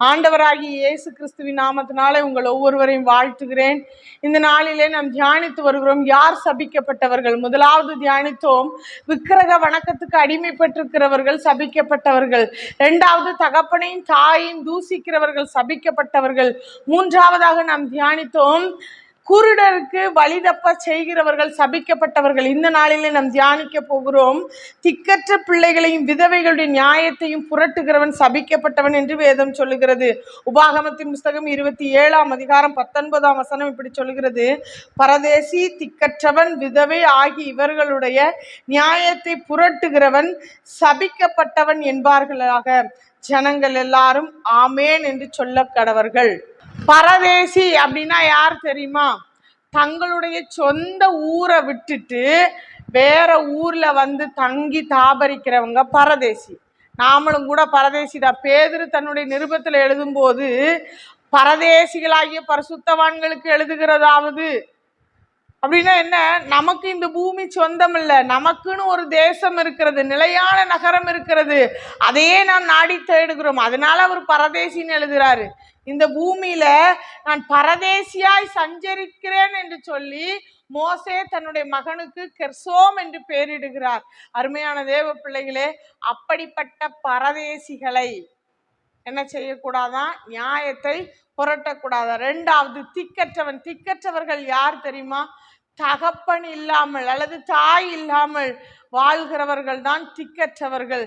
ஆண்டவராகிய இயேசு கிறிஸ்துவின் நாமத்தினாலே உங்கள் ஒவ்வொருவரையும் வாழ்த்துகிறேன். இந்த நாளிலே நாம் தியானித்து வருகிறோம். யார் சபிக்கப்பட்டவர்கள்? முதலாவது தியானித்தோம். விக்கிரக வணக்கத்துக்கு அடிமைப்பட்டிருக்கிறவர்கள் சபிக்கப்பட்டவர்கள். இரண்டாவது தகப்பனையும் தாயையும் தூசிக்கிறவர்கள் சபிக்கப்பட்டவர்கள். மூன்றாவதாக நாம் தியானித்தோம். குருடருக்கு வழிதப்ப செய்கிறவர்கள் சபிக்கப்பட்டவர்கள். இந்த நாளிலே நாம் தியானிக்க போகிறோம். திக்கற்ற பிள்ளைகளையும் விதவைகளுடைய நியாயத்தையும் புரட்டுகிறவன் சபிக்கப்பட்டவன் என்று வேதம் சொல்லுகிறது. உபாகமத்தின் புஸ்தகம் இருபத்தி ஏழாம் அதிகாரம் பத்தொன்பதாம் வசனம் இப்படி சொல்லுகிறது. பரதேசி திக்கற்றவன் விதவை ஆகி இவர்களுடைய நியாயத்தை புரட்டுகிறவன் சபிக்கப்பட்டவன் என்பார்களாக. ஜனங்கள் எல்லாரும் ஆமேன் என்று சொல்ல கடவர்கள். பரதேசி அப்படின்னா யார் தெரியுமா? தங்களுடைய சொந்த ஊரை விட்டுட்டு வேற ஊர்ல வந்து தங்கி தாபரிக்கிறவங்க பரதேசி. நாமளும் கூட பரதேசி தான். பேதுரு தன்னுடைய நிருபத்தில் எழுதும்போது பரதேசிகளாகிய பரிசுத்தவான்களுக்கு எழுதுகிறதாவது அப்படின்னா என்ன? நமக்கு இந்த பூமி சொந்தம் இல்லை. நமக்குன்னு ஒரு தேசம் இருக்கிறது நிலையான நகரம் இருக்கிறது. அதையே நாம் நாடி தேடுகிறோம். அதனால அவர் பரதேசின்னு எழுதுகிறாரு இந்த பூமியில நான் பரதேசியாய் சஞ்சரிக்கிறேன் என்று சொல்லி மோசே தன்னுடைய மகனுக்கு கெர்சோம் என்று பெயரிடுகிறார் அருமையான தேவ பிள்ளைகளே அப்படிப்பட்ட பரதேசிகளை என்ன செய்யக்கூடாதான் நியாயத்தை புரட்டக்கூடாதா? ரெண்டாவது திக்கற்றவன். திக்கற்றவர்கள் யார் தெரியுமா? தகப்பன் இல்லாமல் அல்லது தாய் இல்லாமல் வாழ்கிறவர்கள் தான் திக்கற்றவர்கள்.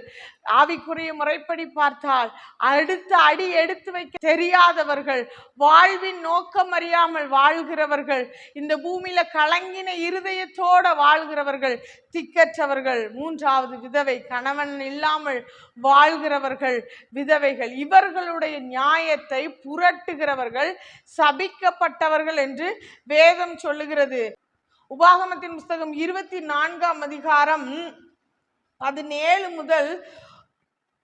ஆவிக்குரிய முறைப்படி பார்த்தால் அடுத்த அடி எடுத்து வைக்க தெரியாதவர்கள் வாழ்வின் நோக்கம் அறியாமல் வாழ்கிறவர்கள் இந்த பூமியில கலங்கின இருதயத்தோட வாழ்கிறவர்கள் திக்கற்றவர்கள். மூன்றாவது விதவை கணவன் இல்லாமல் வாழ்கிறவர்கள் விதவைகள். இவர்களுடைய நியாயத்தை புரட்டுகிறவர்கள் சபிக்கப்பட்டவர்கள் என்று வேதம் சொல்லுகிறது. உபாகமத்தின் புஸ்தகம் இருபத்தி நான்காம் அதிகாரம் பதினேழு முதல்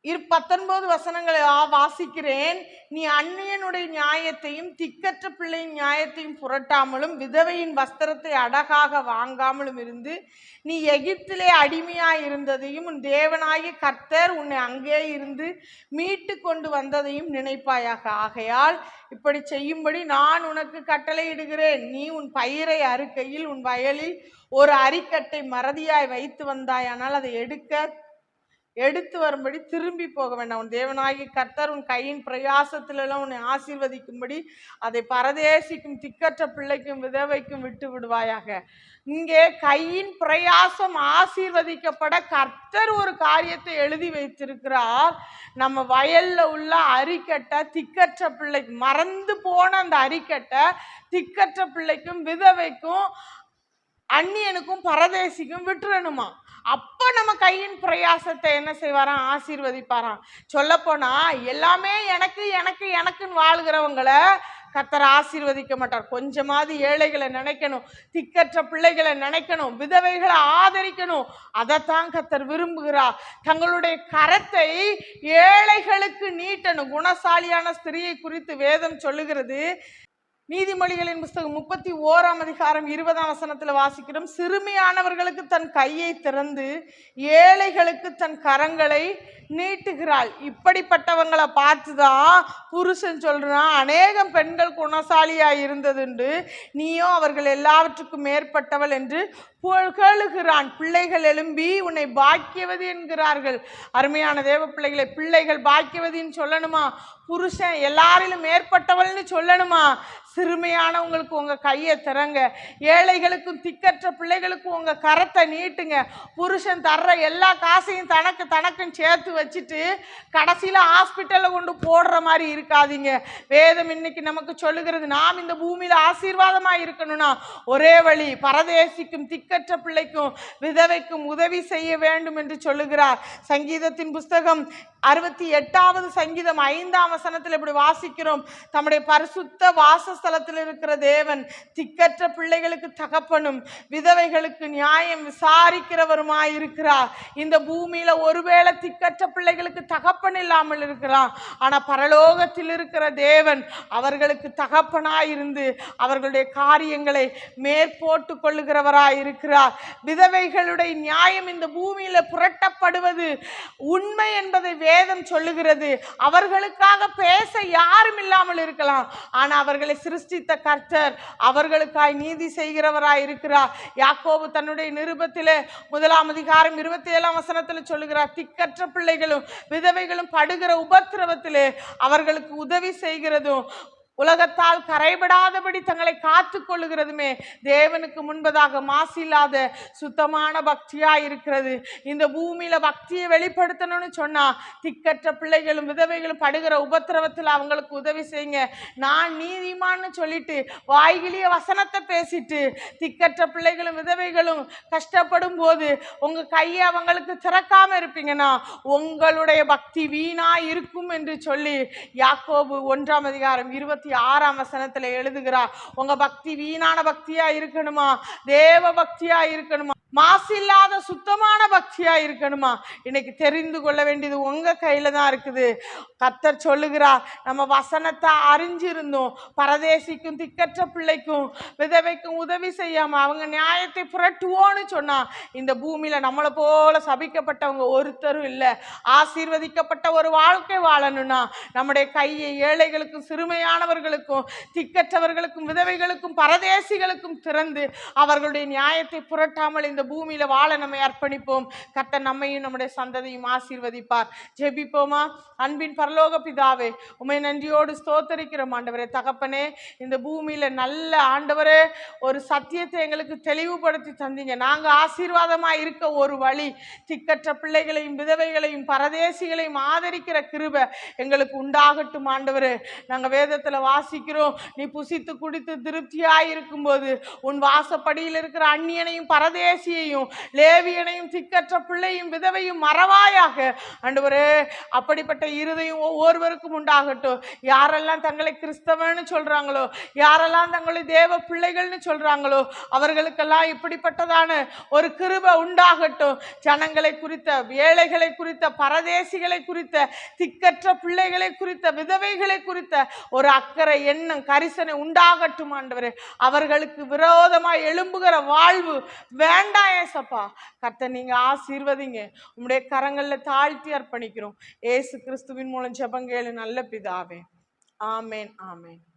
இரு பத்தொன்பது வசனங்களை வாசிக்கிறேன். நீ அந்நியனுடைய நியாயத்தையும் திக்கற்ற பிள்ளையின் நியாயத்தையும் புரட்டாமலும் விதவையின் வஸ்திரத்தை அடகாக வாங்காமலும் இருந்து நீ எகிப்திலே அடிமையாய் இருந்ததையும் உன் தேவனாகிய கர்த்தர் உன்னை அங்கே இருந்து மீட்டு கொண்டு வந்ததையும் நினைப்பாயாக. ஆகையால் இப்படி செய்யும்படி நான் உனக்கு கட்டளையிடுகிறேன். நீ உன் பயிரை அறுக்கையில் உன் வயலில் ஒரு அரிக்கட்டை மறதியாய் வைத்து வந்தாயானால் அதை எடுக்க எடுத்து வரும்படி திரும்பி போக வேண்டாம். உன் தேவனாகி கர்த்தர் உன் கையின் பிரயாசத்திலெல்லாம் உன்னை ஆசீர்வதிக்கும்படி அதை பரதேசிக்கும் திக்கற்ற பிள்ளைக்கும் விதவைக்கும் விட்டு விடுவாயாக. இங்கே கையின் பிரயாசம் ஆசீர்வதிக்கப்பட கர்த்தர் ஒரு காரியத்தை எழுதி வைத்திருக்கிறார். நம்ம வயல்ல உள்ள அரிக்கட்டை திக்கற்ற பிள்ளைக்கு மறந்து போன அந்த அரிக்கட்டை திக்கற்ற பிள்ளைக்கும் விதவைக்கும் அந்நியனுக்கும் பரதேசிக்கும் விட்டுறணுமா? அப்போ நம்ம கையின் பிரயாசத்தை என்ன செய்வாராம்? ஆசீர்வதிப்பாராம். சொல்லப்போனா எல்லாமே எனக்கு எனக்கு எனக்குன்னு வாழ்கிறவங்களை கத்தரை ஆசீர்வதிக்க மாட்டார். கொஞ்சமாவது ஏழைகளை நினைக்கணும் திக்கற்ற பிள்ளைகளை நினைக்கணும் விதவைகளை ஆதரிக்கணும். அதைத்தான் கத்தர் விரும்புகிறார். தங்களுடைய கரத்தை ஏழைகளுக்கு நீட்டணும். குணசாலியான ஸ்திரியை குறித்து வேதம் சொல்லுகிறது நீதிமொழிகளின் புஸ்தகம் முப்பத்தி ஓராம் அதிகாரம் இருபதாம் வசனத்தில் வாசிக்கிறோம். சிறுமியானவர்களுக்கு தன் கையை திறந்து ஏழைகளுக்கு தன் கரங்களை நீட்டுகிறாள். இப்படிப்பட்டவங்களை பார்த்து தான் புருஷன் சொல்கிறான் அநேகம் பெண்கள் குணசாலியாக இருந்ததுண்டு நீயோ அவர்கள் எல்லாவற்றுக்கும் மேற்பட்டவள் என்று புகழுகிறான். பிள்ளைகள் எழும்பி உன்னை பாக்கியவதி என்கிறார்கள். அருமையான தேவ பிள்ளைகளை பிள்ளைகள் பாக்கியவதின்னு சொல்லணுமா? புருஷன் எல்லாரிலும் மேற்பட்டவள்னு சொல்லணுமா? சிறுமையானவங்களுக்கு உங்கள் கையை திறங்க ஏழைகளுக்கும் திக்கற்ற பிள்ளைகளுக்கும் உங்கள் கரத்தை நீட்டுங்க. புருஷன் தர்ற எல்லா காசையும் தனக்கு தனக்குன்னு சேர்த்து வச்சுட்டு கடைசியில் ஹாஸ்பிட்டலில் கொண்டு போடுற மாதிரி இருக்காதீங்க. வேதம் இன்னைக்கு நமக்கு சொல்லுகிறது நாம் இந்த பூமியில் ஆசீர்வாதமாக இருக்கணும்னா ஒரே வழி பரதேசிக்கும் திக்கற்ற பிள்ளைக்கும் விதவைக்கும் உதவி செய்ய வேண்டும் என்று சொல்லுகிறார். சங்கீதத்தின் புஸ்தகம் அறுபத்தி எட்டாவது சங்கீதம் ஐந்தாம் வசனத்தில் இப்படி வாசிக்கிறோம். தம்முடைய பரிசுத்த வாச வாசஸ்தலத்தில் இருக்கிற தேவன் திக்கற்ற பிள்ளைகளுக்கு தகப்பனும் விதவைகளுக்கு நியாயம் விசாரிக்கிறவருமாயிருக்கிறார். இந்த பூமியில ஒருவேளை திக்கற்ற பிள்ளைகளுக்கு தகப்பன் இல்லாமல் இருக்கிறான். ஆனா பரலோகத்தில் இருக்கிற தேவன் அவர்களுக்கு தகப்பனாயிருந்து அவர்களுடைய காரியங்களை மேற்போட்டு கொள்ளுகிறவராய் இருக்கிறார் விதவைகளுடைய நியாயம் இந்த பூமியில புரட்டப்படுவது உண்மை என்பதை வேதம் சொல்லுகிறது. அவர்களுக்காக பேச யாரும் இல்லாமல் இருக்கலாம். ஆனா அவர்களை சிருஷ்டித்த கர்த்தர் அவர்களுக்காய் நீதி செய்கிறவராய் இருக்கிறார். யாக்கோபு தன்னுடைய நிருபத்தில் முதலாம் அதிகாரம் இருபத்தி ஏழாம் வசனத்தில் சொல்லுகிறார் திக்கற்ற பிள்ளைகளும் விதவைகளும் படுகிற உபத்திரவத்திலே அவர்களுக்கு உதவி செய்கிறதும் உலகத்தால் கரைபடாதபடி தங்களை காத்து கொள்ளுகிறதுமே தேவனுக்கு முன்பதாக மாசில்லாத சுத்தமான பக்தியா இருக்கிறது இந்த பூமியில பக்தியை வெளிப்படுத்தணும்னு சொன்னா திக்கற்ற பிள்ளைகளும் விதவைகளும் படுகிற உபத்திரவத்தில் அவங்களுக்கு உதவி செய்யுங்க. நான் நீதிமான்னு சொல்லிட்டு வாய்கிலிய வசனத்தை பேசிட்டு திக்கற்ற பிள்ளைகளும் விதவைகளும் கஷ்டப்படும் போது உங்க கையை அவங்களுக்கு திறக்காம இருப்பீங்கன்னா உங்களுடைய பக்தி வீணா இருக்கும் என்று சொல்லி யாக்கோபு ஒன்றாம் அதிகாரம் இருபத்தி ஆறாம் வசனத்துல எழுதுகிறார் உங்க பக்தி வீணான பக்தியா இருக்கணுமா? தேவ பக்தியா இருக்கணுமா? மாசில்லாத சுத்தமான பக்தியா இருக்கணுமா? இன்னைக்கு தெரிந்து கொள்ள வேண்டியது உங்க கையில தான் இருக்குது. கத்தர் சொல்லுகிறார் நம்ம வசனத்தை அறிஞ்சிருந்தோம். பரதேசிக்கும் திக்கற்ற பிள்ளைக்கும் விதவைக்கும் உதவி செய்யாம அவங்க நியாயத்தை புரட்டுவோன்னு சொன்னா இந்த பூமியில நம்மளை போல சபிக்கப்பட்டவங்க ஒருத்தரும் இல்லை. ஆசீர்வதிக்கப்பட்ட ஒரு வாழ்க்கை வாழணும்னா நம்முடைய கையை ஏழைகளுக்கும் சிறுமையானவர்களுக்கும் திக்கற்றவர்களுக்கும் விதவைகளுக்கும் பரதேசிகளுக்கும் திறந்து அவர்களுடைய நியாயத்தை புரட்டாமல் இந்த பூமியில வாழ நம்மை அர்ப்பணிப்போம். கர்த்தர் நம்மையும் நம்முடைய சந்ததியும் ஆசீர்வதிப்பார். ஜெபிப்போமா? அன்பின் பரலோக பிதாவே உமை நன்றியோடு ஸ்தோத்தரிக்கிறோம் ஆண்டவரே. தகப்பனே இந்த பூமியில நல்ல ஆண்டவரே ஒரு சத்தியத்தை எங்களுக்கு தெளிவுபடுத்தி தந்தீங்க. நாங்க ஆசீர்வாதமா இருக்க ஒரு வழி திக்கற்ற பிள்ளைகளையும் விதவைகளையும் பரதேசிகளையும் ஆதரிக்கிற கிருப எங்களுக்கு உண்டாகட்டும் ஆண்டவரே. நாங்க வேதத்துல வாசிக்கிறோம் நீ புசித்து குடித்து திருப்தியாய் இருக்கும்போது உன் வாசப்படியில் இருக்கிற அந்நியனையும் பரதேசியையும் லேவியனையும் திக்கற்ற பிள்ளையும் விதவையும் மறவாயாக. ஆண்டவரே அப்படிப்பட்ட இருதையும் ஒவ்வொருவருக்கும் உண்டாகட்டும். யாரெல்லாம் தங்களை கிறிஸ்தவன்னு சொல்றாங்களோ யாரெல்லாம் தங்களை தேவ பிள்ளைகள்னு சொல்றாங்களோ அவர்களுக்கெல்லாம் இப்படிப்பட்டதான ஒரு கிருபை உண்டாகட்டும். ஜனங்களை குறித்த ஏழைகளை குறித்த பரதேசிகளை குறித்த திக்கற்ற பிள்ளைகளை குறித்த விதவைகளை குறித்த ஒரு அக்கறை எண்ணம் கரிசனை உண்டாகட்டும் ஆண்டவரே. அவர்களுக்கு விரோதமாக எழும்புகிற வாழ்வு வேண்டாம் ஏசப்பா. கர்த்தன் நீங்க ஆசீர்வதிங்க. உங்களுடைய கரங்கள்ல தாழ்த்தி அர்ப்பணிக்கிறோம். ஏசு கிறிஸ்துவின் மூலம் ஜெபங்கேளு நல்ல பிதாவே. ஆமேன் ஆமேன்.